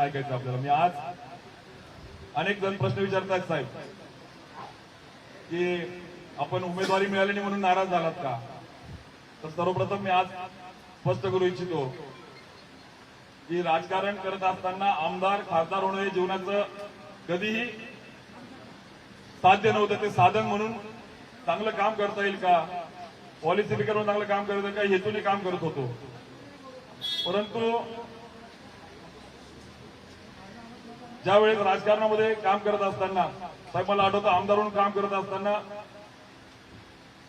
ऐकायचं आपल्याला. मी आज अनेक जण प्रश्न विचारतात साहेब की आपण उमेदवारी मिळाली नाही म्हणून नाराज झालात का? तर सर्वप्रथम मी आज स्पष्ट करू इच्छितो की राजकारण करत असताना आमदार खासदार होणं हे जीवनाचं कधीही साध्य नव्हतं. ते साधन म्हणून चांगलं काम करता येईल का? पॉलिसी मेकर म्हणून चांगलं काम करत का? हेतूने काम करत होतो. परंतु ज्यावेळेस राजकारणामध्ये काम करत असताना साहेब मला आठवतं आमदार म्हणून काम करत असताना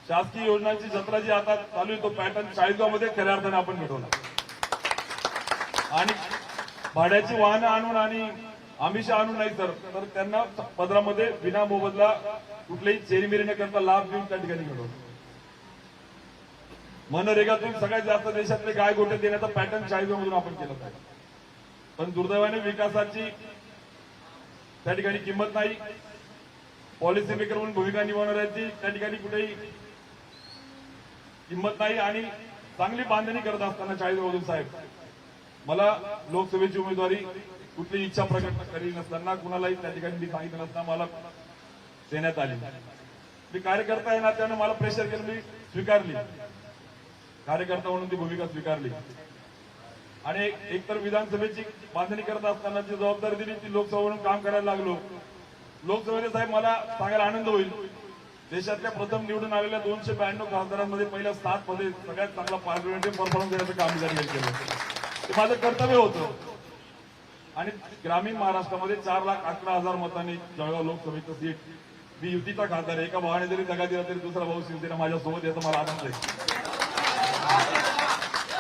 शासकीय योजनांची जत्रा जी आता चालू आहे तो पॅटर्न चाळीसगावमध्ये खऱ्या अर्थाने आपण मिळवला आणि भाड्याची वाहनं आणून आणि आमिषा आणून नाही तर तर त्यांना पदरामध्ये विना मोबदला कुठलेही चेरीमेरी न करता लाभ देऊन त्या ठिकाणी घडवलं मनरेगातून सगळ्यात जास्त देशातले गाय गोटे देण्याचा पॅटर्न चाळीसगावमधून आपण केलं पण दुर्दैवाने विकासाची त्या ठिकाणी किंमत नाही. पॉलिसी मेकर म्हणून भूमिका निभावणाऱ्यांची त्या ठिकाणी कुठेही किंमत नाही आणि चांगली बांधणी करत असताना चाळीसगावमधून साहेब मला लोकसभेची उमेदवारी कुठली इच्छा प्रकट करी नसताना कुणालाही त्या ठिकाणी मी सांगितलं नसताना मला देण्यात आली. मी कार्यकर्ता आहे ना त्यानं मला प्रेशर केलं मी स्वीकारली. कार्यकर्ता म्हणून ती भूमिका स्वीकारली. आणि एकतर विधानसभेची बांधणी करत असताना जी जबाबदारी दिली ती लोकसभा म्हणून काम करायला लागलो. लोकसभेचे साहेब मला सांगायला आनंद होईल. देशातल्या प्रथम निवडून आलेल्या दोनशे ब्याण्णव खासदारांमध्ये पहिल्या सात मध्ये सगळ्यात चांगला पार्लमेंटरी परफॉर्मन्स देण्याचं काम मी केलं. ते माझं कर्तव्य होतं. आणि ग्रामीण महाराष्ट्रामध्ये चार लाख अकरा हजार मतांनी जळगाव लोकसभेचं सीट मी युतीचा खासदार आहे. एका भावाने जरी दगा दिला तरी दुसरा भाऊ शिवसेना माझ्यासोबत याचा मला आनंद आहे.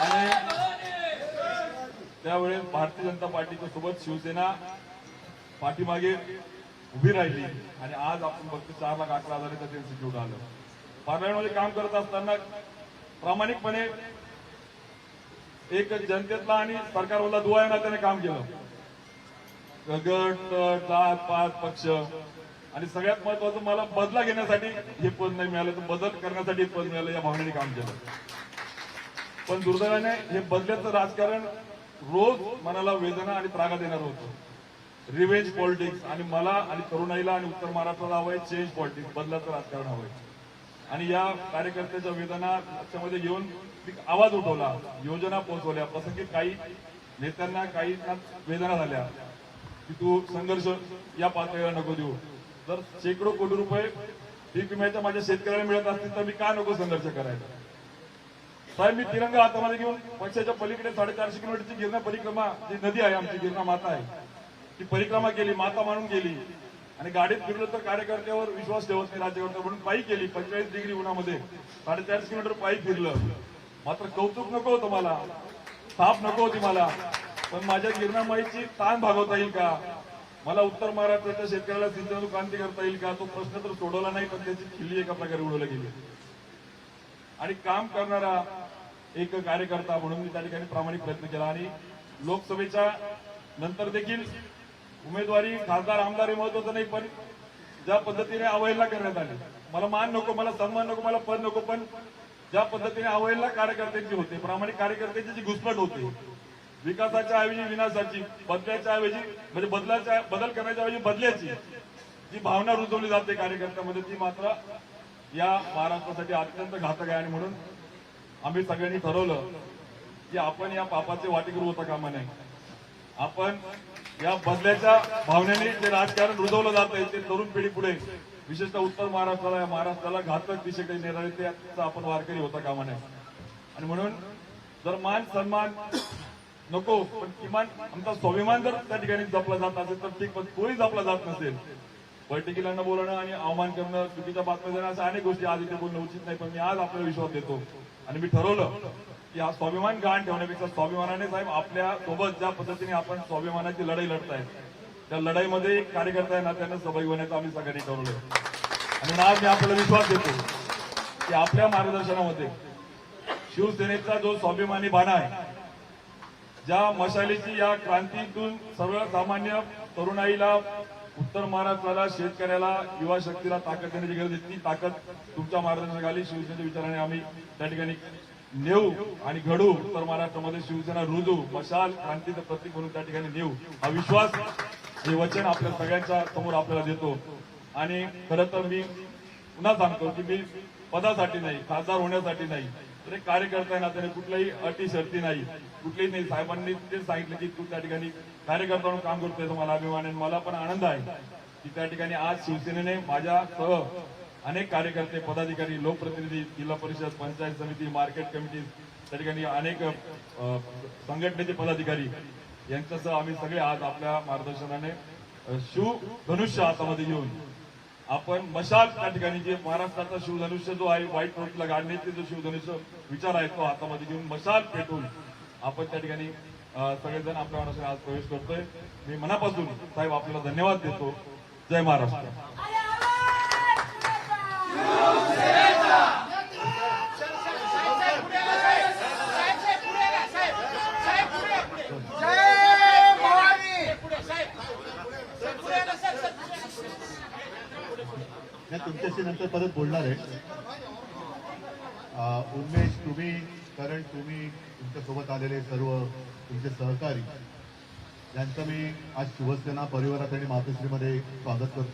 आणि त्यावेळेस भारतीय जनता पार्टीच्या सोबत शिवसेना पाठीमागे उभी राहिली आणि आज आपण फक्त चार लाख अकरा हजाराचं ते इन्स्टिट्यूट आलं पार्लमेंटमध्ये काम करत असताना प्रामाणिकपणे एक जनतेतला आणि सरकारवाला दुवा या नात्याने काम केलं. गट तट जात पात पक्ष. आणि सगळ्यात महत्वाचं मला बदला घेण्यासाठी हे पद नाही मिळालं तर बदल करण्यासाठी पद मिळालं या भावनेने काम केलं. पण दुर्दैवाने हे बदल्याचं राजकारण रोज मनाला वेदना आणि त्रागा देणार होतो. रिव्हेंज पॉलिटिक्स आणि मला आणि तरुणाईला आणि उत्तर महाराष्ट्राला हवंय चेंज पॉलिटिक्स बदलाचं राजकारण हवंय. आणि या कार्यकर्त्याच्या वेदना लक्षामध्ये घेऊन आवाज उठवला योजना पोहोचवल्या. प्रसंगी काही नेत्यांना काही वेदना झाल्या. की तू संघर्ष या पातळीला नको देऊ. जर शेकडो कोटी रुपये पीक विम्याच्या माझ्या शेतकऱ्याला मिळत असतील तर मी का नको संघर्ष करायचा साहेब मी तिरंगा हातामध्ये घेऊन पक्षाच्या पलीकडे साडेचारशे किलोमीटरची गिरणा परिक्रमा जी नदी आहे आमची गिरणा माता आहे ती परिक्रमा केली माता मानून गेली. आणि गाडीत फिरलो तर कार्यकर्त्यावर विश्वास ठेवत नाही राज्यकर्ता म्हणून पायी केली पंचेचाळीस डिग्री उन्हामध्ये. साडेचारशे किलोमीटर पायी फिरलं. मात्र कौतुक नको होतं मला. थाप नको होती मला. पण माझ्या गिरणामाईची ताण भागवता येईल का? मला उत्तर महाराष्ट्राच्या शेतकऱ्याला सिंचन क्रांती करता येईल का? तो प्रश्न तर सोडवला नाही पण त्याची खिल्ली एका प्रकारे उडवली गेली. आणि काम करणारा एक कार्यकर्ता म्हणून मी त्या ठिकाणी प्रामाणिक प्रयत्न केला. आणि लोकसभेच्या नंतर देखील उमेदवारी खासदार आमदार हे महत्वाचं नाही पण ज्या पद्धतीने अवहेलना करण्यात आली मला मान नको मला सन्मान नको मला पद नको पण ज्या पद्धतीने अवहेलना कार्यकर्त्यांची होते प्रामाणिक कार्यकर्त्यांची जी घुसपट होते विकासाच्या ऐवजी विनाशाची बदल्याच्या ऐवजी म्हणजे बदलाच्या बदल करण्याच्या ऐवजी बदल्याची जी भावना रुजवली जाते कार्यकर्त्यामध्ये ती मात्र या महाराष्ट्रासाठी अत्यंत घातक आहे आणि म्हणून आम्ही सगळ्यांनी ठरवलं की आपण या पापाचे वाटेकरू होता कामा नये. आपण या बदल्याच्या भावनेने जे राजकारण रुजवलं जात आहे ते तरुण पिढी पुढे विशेषतः उत्तर महाराष्ट्राला या महाराष्ट्राला घातक दिशेकडे नेणारे त्याचा आपण वारकरी होता कामा नये. आणि म्हणून जर मान सन्मान नको पण किमान आमचा स्वाभिमान जर त्या ठिकाणी जपला जात असेल तर ठीक पण कोणी जपला जात नसेल बैठकीला बोलणं आणि अवमान करणं चुकीच्या बातम्या देणं असं अनेक गोष्टी आज इथे बोलणं उचित नाही पण मी आज आपल्याला विश्वास देतो. आणि मी ठरवलं की हा स्वाभिमान गहाण ठेवण्यापेक्षा स्वाभिमानाने साहेब आपल्यासोबत ज्या पद्धतीने आपण स्वाभिमानाची लढाई लढताय त्या लढाईमध्ये एक कार्यकर्ता आहे ना त्यांना सहभागी होण्याचं आम्ही सगळ्यांनी ठरवलं आणि आज मी आपल्याला विश्वास देतो की आपल्या मार्गदर्शनामध्ये शिवसेनेचा जो स्वाभिमानी बाणा आहे ज्या मशालीची या क्रांतीतून सर्वसामान्य तरुणाईला उत्तर महाराष्ट्राला शेतकऱ्याला युवा शक्तीला ताकद देण्याची गरज आहे. ती ताकद तुमच्या मार्गदर्शनाखाली शिवसेनेच्या विचाराने आम्ही त्या ठिकाणी नेऊ आणि घडू उत्तर महाराष्ट्रामध्ये शिवसेना रुजू मशाल क्रांतीचं प्रतीक म्हणून त्या ठिकाणी नेऊ. हा विश्वास हे वचन आपल्या सगळ्यांच्या समोर आपल्याला देतो. आणि खरं तर मी पुन्हा सांगतो की मी पदासाठी नाही खासदार होण्यासाठी नाही. तर एक कार्यकर्ता आहे ना त्याने कुठल्याही अटी शर्ती नाही. कुठलीही नाही. साहेबांनी ते सांगितलं की तू त्या ठिकाणी कार्यकर्ता म्हणून काम करतोय तुम्हाला मला अभिमान आहे आणि मला पण आनंद आहे की त्या ठिकाणी आज शिवसेनेने माझ्यासह अनेक कार्यकर्ते पदाधिकारी लोकप्रतिनिधी जिल्हा परिषद पंचायत समिती मार्केट कमिटी त्या ठिकाणी अनेक संघटनेचे पदाधिकारी यांच्यासह आम्ही सगळे आज आपल्या मार्गदर्शनाने शिव धनुष्य हातामध्ये घेऊन आपण मशाल त्या ठिकाणी जे महाराष्ट्राचा शिवधनुष्य जो आहे व्हाईट रोडला गाडण्याचे जो शिवधनुष्य विचार आहे तो हातामध्ये घेऊन मशाल पेटून आपण त्या ठिकाणी सगळेजण आपल्या महाराष्ट्रात आज प्रवेश करतोय. मी मनापासून साहेब आपल्याला धन्यवाद देतो. जय महाराष्ट्र. तुमच्याशी नंतर परत बोलणार आहे. उमेश तुम्ही कारण तुम्ही तुमच्यासोबत आलेले सर्व तुमचे सहकारी यांचं मी आज शिवसेना परिवारात आणि मातोश्रीमध्ये स्वागत करतो.